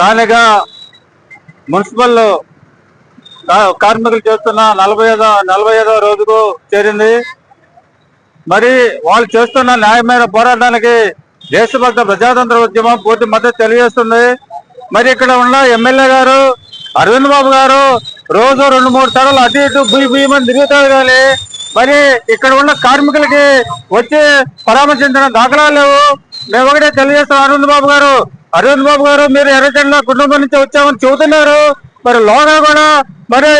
తానేగా municipal కార్మికులు చేస్తున్న నలభై ఐదో నలభై ఐదో రోజుకు చేరింది. మరి వాళ్ళు చేస్తున్న న్యాయమైన పోరాటానికి దేశభక్త ప్రజాతంత్ర ఉద్యమం పూర్తి మద్దతు తెలియజేస్తుంది. మరి ఇక్కడ ఉన్న ఎమ్మెల్యే గారు అరవింద్ బాబు గారు రోజు రెండు మూడు సార్లు అటు ఇటు బుయ్యి బుయ్యమని తిరుగుతారు కానీ మరి ఇక్కడ ఉన్న కార్మికులకి వచ్చి పరామర్శించిన దాఖలాలు లేవు. మేము ఒకటే తెలియజేస్తాం అరవింద్ బాబు గారు. అరవింద్ బాబు గారు మీరు ఎర్రచండ కుటుంబం నుంచి వచ్చామని చెబుతున్నారు. మరి లోగా కూడా మరి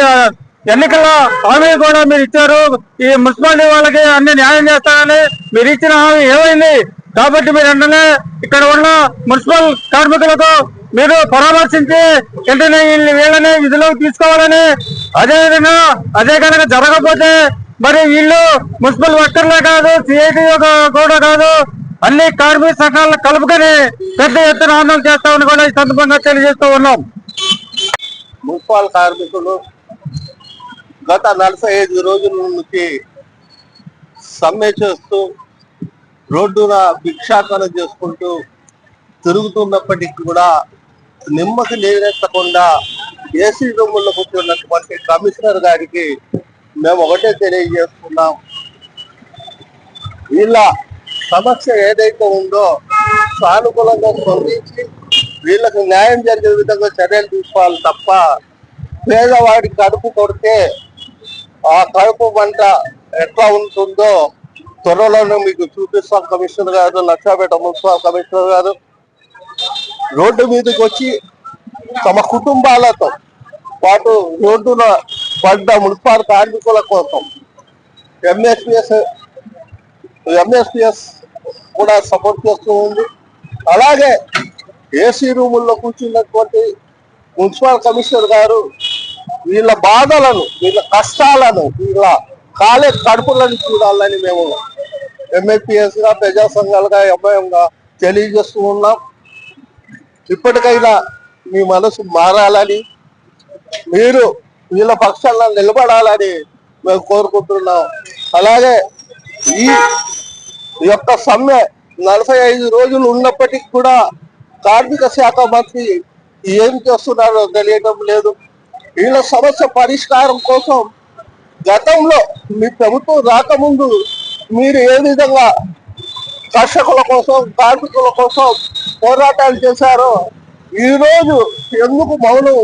ఎన్నికల హామీ కూడా మీరు ఇచ్చారు. ఈ మున్సిపాలిటీ వాళ్ళకి అన్ని న్యాయం చేస్తారని మీరు ఇచ్చిన హామీ ఏమైంది? కాబట్టి మీరు వెంటనే ఇక్కడ ఉన్న మున్సిపల్ కార్మికులకు మీరు పరామర్శించి వెంటనే వీళ్ళని- విధులకు తీసుకోవాలని అదే విధంగా అదే కనుక జరగకపోతే మరి వీళ్ళు మున్సిపల్ వర్కర్లే కాదు సిఐటి కూడా కాదు. అన్ని కార్మిక సంఘాలను కలుపుకొని పెద్ద ఎత్తున ఆందోళన చేస్తామని కూడా ఈ సందర్భంగా తెలియజేస్తూ ఉన్నాం. మున్సిపల్ కార్మికులు గత నలభై ఐదు రోజుల నుంచి సమ్మె చేస్తూ రోడ్డున భిక్షాటన చేసుకుంటూ తిరుగుతున్నప్పటికీ కూడా నిమ్మకి నీరెత్తకుండా ఏసీ రూముల్లో కూర్చున్నటువంటి కమిషనర్ గారికి మేము ఒకటే తెలియజేస్తున్నాం. ఇలా సమస్య ఏదైతే ఉందో సానుకూలంగా స్పందించి వీళ్ళకి న్యాయం జరిగే విధంగా చర్యలు తీసుకోవాలి తప్ప పేదవాడి కడుపు కొడితే ఆ కడుపు పంట ఎట్లా ఉంటుందో త్వరలోనే మీకు చూపిస్తాం కమిషనర్ గారు లక్షాపేట మున్సిపల్ కమిషనర్ గారు. రోడ్డు మీదకి వచ్చి తమ కుటుంబాలతో పాటు రోడ్డున పడ్డ మున్సిపల్ కార్మికుల కోసం ఎంఎస్పిఎస్ ఎంఎస్పిఎస్ కూడా సపోర్ట్ చేస్తూ ఉంది. అలాగే ఏసీ రూముల్లో కూర్చున్నటువంటి మున్సిపల్ కమిషనర్ గారు వీళ్ళ బాధలను వీళ్ళ కష్టాలను వీళ్ళ కాలే కడుపులను చూడాలని మేము ఎంఏపిఎస్గా ప్రజా సంఘాలుగా ఎంఐఎంగా తెలియజేస్తూ ఉన్నాం. ఇప్పటికైనా మీ మనసు మారాలని మీరు వీళ్ళ పక్షాలను నిలబడాలని మేము కోరుకుంటున్నాం. అలాగే ఈ యొక్క సమ్మె నలభై ఐదు రోజులు ఉన్నప్పటికీ కూడా కార్మిక శాఖ మంత్రి ఏం చేస్తున్నారో తెలియటం లేదు. వీళ్ళ సమస్య పరిష్కారం కోసం గతంలో మీ ప్రభుత్వం రాకముందు మీరు ఏ విధంగా కర్షకుల కోసం కార్మికుల కోసం పోరాటాలు చేశారో ఈరోజు ఎందుకు మౌనం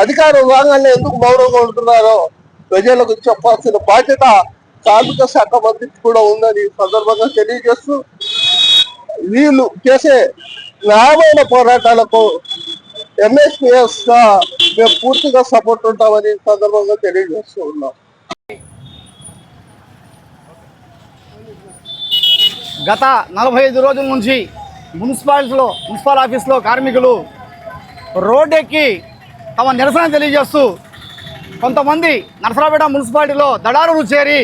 అధికారం రాగానే ఎందుకు మౌనంగా ఉంటున్నారో ప్రజలకు చెప్పాల్సిన బాధ్యత కార్మిక శాఖ మంత్రి కూడా ఉందని సందర్భంగా తెలియజేస్తూ వీళ్ళు చేసే న్యాయమైన పోరాటాలకు ఎంఎస్పిఎస్గా మేము పూర్తిగా సపోర్ట్ ఉంటామని సందర్భంగా తెలియజేస్తూ ఉన్నాం. గత నలభై ఐదు రోజుల నుంచి మున్సిపాలిటీలో మున్సిపల్ ఆఫీస్లో కార్మికులు రోడ్డెక్కి తమ నిరసన తెలియజేస్తూ కొంతమంది నరసరాపేట మున్సిపాలిటీలో దడారులు చేరి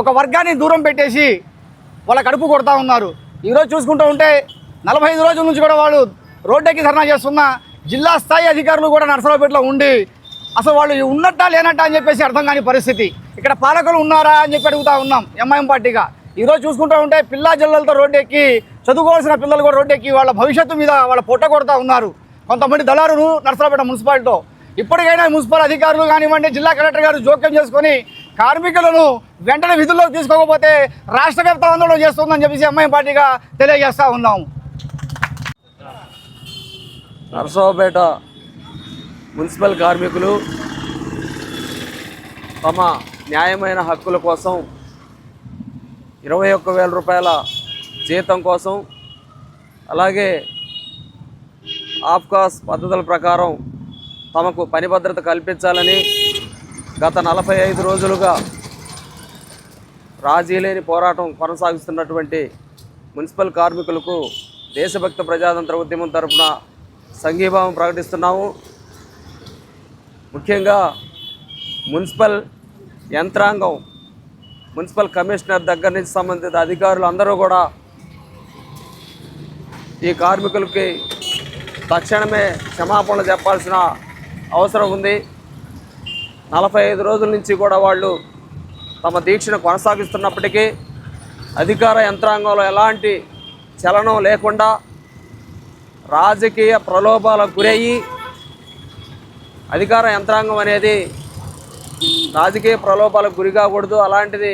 ఒక వర్గాన్ని దూరం పెట్టేసి వాళ్ళ కడుపు కొడతా ఉన్నారు. ఈరోజు చూసుకుంటూ ఉంటే నలభై ఐదు రోజుల నుంచి కూడా వాళ్ళు రోడ్డెక్కి ధర్నా చేస్తున్న జిల్లా స్థాయి అధికారులు కూడా నర్సరావుపేటలో ఉండి అసలు వాళ్ళు ఉన్నట్టా లేనట్టా అని చెప్పేసి అర్థం కాని పరిస్థితి. ఇక్కడ పాలకులు ఉన్నారా అని చెప్పి అడుగుతా ఉన్నాం ఎంఐఎం పార్టీగా. ఈరోజు చూసుకుంటూ ఉంటే పిల్లా జిల్లలతో రోడ్డు ఎక్కి చదువుకోవాల్సిన పిల్లలు కూడా రోడ్డు ఎక్కి వాళ్ళ భవిష్యత్తు మీద వాళ్ళ పొట్ట కొడతా ఉన్నారు. కొంతమంది దళారులు నరసరాపేట మున్సిపాలిటీతో. ఇప్పటికైనా మున్సిపల్ అధికారులు కానివ్వండి జిల్లా కలెక్టర్ గారు జోక్యం చేసుకొని కార్మికులను వెంటనే విధుల్లోకి తీసుకోకపోతే రాష్ట్ర వ్యాప్త ఆందోళన చేస్తుందని చెప్పేసి ఎంఐఎం పార్టీగా తెలియజేస్తా ఉన్నాం. నరసరావుపేట మున్సిపల్ కార్మికులు తమ న్యాయమైన హక్కుల కోసం ఇరవై ఒక్క వేల రూపాయల జీతం కోసం అలాగే ఆఫ్కాస్ పద్ధతుల ప్రకారం తమకు పని భద్రత కల్పించాలని గత నలభై ఐదు రోజులుగా రాజీ లేని పోరాటం కొనసాగిస్తున్నటువంటి మున్సిపల్ కార్మికులకు దేశభక్త ప్రజాతంత్ర ఉద్యమం తరపున సంఘీభావం ప్రకటిస్తున్నాము. ముఖ్యంగా మున్సిపల్ యంత్రాంగం మున్సిపల్ కమిషనర్ దగ్గర నుంచి సంబంధిత అధికారులు అందరూ కూడా ఈ కార్మికులకి తక్షణమే క్షమాపణలు చెప్పాల్సిన అవసరం ఉంది. నలభై ఐదు రోజుల నుంచి కూడా వాళ్ళు తమ దీక్షను కొనసాగిస్తున్నప్పటికీ అధికార యంత్రాంగంలో ఎలాంటి చలనం లేకుండా రాజకీయ ప్రలోభాలకు గురయ్యి అధికార యంత్రాంగం అనేది రాజకీయ ప్రలోభాలకు గురి కాకూడదు అలాంటిది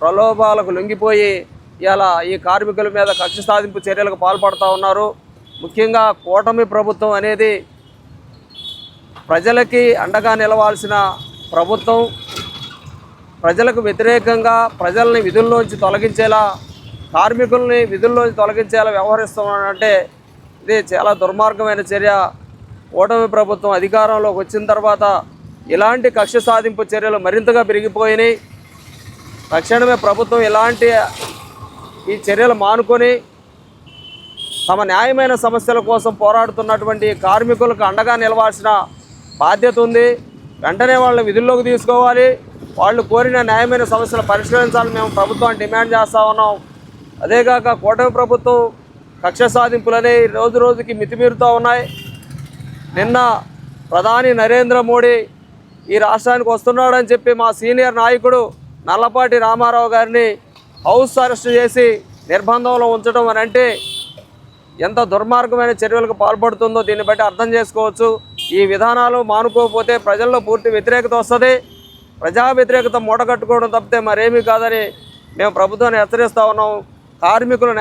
ప్రలోభాలకు లొంగిపోయి ఇలా ఈ కార్మికుల మీద కక్ష సాధింపు చర్యలకు పాల్పడుతూ ఉన్నారు. ముఖ్యంగా కూటమి ప్రభుత్వం అనేది ప్రజలకి అండగా నిలవాల్సిన ప్రభుత్వం ప్రజలకు వ్యతిరేకంగా ప్రజల్ని విధుల్లోంచి తొలగించేలా కార్మికుల్ని విధుల్లోంచి తొలగించేలా వ్యవహరిస్తున్నానంటే ఇది చాలా దుర్మార్గమైన చర్య. ఓటమి ప్రభుత్వం అధికారంలోకి వచ్చిన తర్వాత ఇలాంటి కక్ష సాధింపు చర్యలు మరింతగా పెరిగిపోయినాయి. తక్షణమే ప్రభుత్వం ఇలాంటి ఈ చర్యలు మానుకొని తమ న్యాయమైన సమస్యల కోసం పోరాడుతున్నటువంటి కార్మికులకు అండగా నిలవాల్సిన బాధ్యత ఉంది. వెంటనే వాళ్ళని విధుల్లోకి తీసుకోవాలి. వాళ్ళు కోరిన న్యాయమైన సమస్యలు పరిష్కరించాలని మేము ప్రభుత్వాన్ని డిమాండ్ చేస్తూ ఉన్నాం. అదేగాక కూటమి ప్రభుత్వం కక్ష సాధింపులనే రోజు రోజుకి మితిమీరుతూ ఉన్నాయి. నిన్న ప్రధాని నరేంద్ర మోడీ ఈ రాష్ట్రానికి వస్తున్నాడని చెప్పి మా సీనియర్ నాయకుడు నల్లపాటి రామారావు గారిని హౌస్ అరెస్ట్ చేసి నిర్బంధంలో ఉంచడం అని అంటే ఎంత దుర్మార్గమైన చర్యలకు పాల్పడుతుందో దీన్ని బట్టి అర్థం చేసుకోవచ్చు. ఈ విధానాలు మానుకోకపోతే ప్రజల్లో పూర్తి వ్యతిరేకత వస్తుంది. ప్రజా వ్యతిరేకత మూటగట్టుకోవడం తప్పితే మరేమీ కాదని మేము ప్రభుత్వాన్ని హెచ్చరిస్తా ఉన్నాం. కార్మికులు